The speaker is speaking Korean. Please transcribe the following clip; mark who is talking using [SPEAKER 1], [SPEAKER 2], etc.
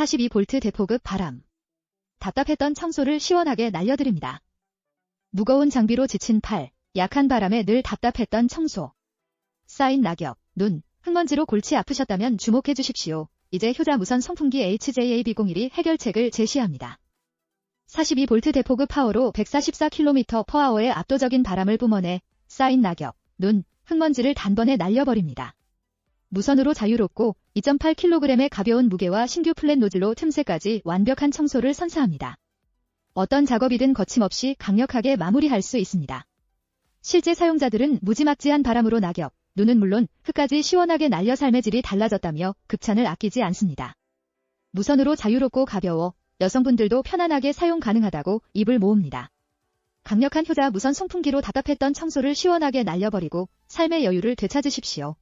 [SPEAKER 1] 42V 대포급 바람. 답답했던 청소를 시원하게 날려드립니다. 무거운 장비로 지친 팔, 약한 바람에 늘 답답했던 청소. 쌓인 낙엽, 눈, 흙먼지로 골치 아프셨다면 주목해 주십시오. 이제 효자 무선 선풍기 HJAB01이 해결책을 제시합니다. 42V 대포급 파워로 144km/h의 압도적인 바람을 뿜어내 쌓인 낙엽, 눈, 흙먼지를 단번에 날려버립니다. 무선으로 자유롭고 2.8kg의 가벼운 무게와 신규 플랫 노즐로 틈새까지 완벽한 청소를 선사합니다. 어떤 작업이든 거침없이 강력하게 마무리할 수 있습니다. 실제 사용자들은 무지막지한 바람으로 낙엽, 눈은 물론 흙까지 시원하게 날려 삶의 질이 달라졌다며 극찬을 아끼지 않습니다. 무선으로 자유롭고 가벼워 여성분들도 편안하게 사용 가능하다고 입을 모읍니다. 강력한 효자 무선 송풍기로 답답했던 청소를 시원하게 날려버리고 삶의 여유를 되찾으십시오.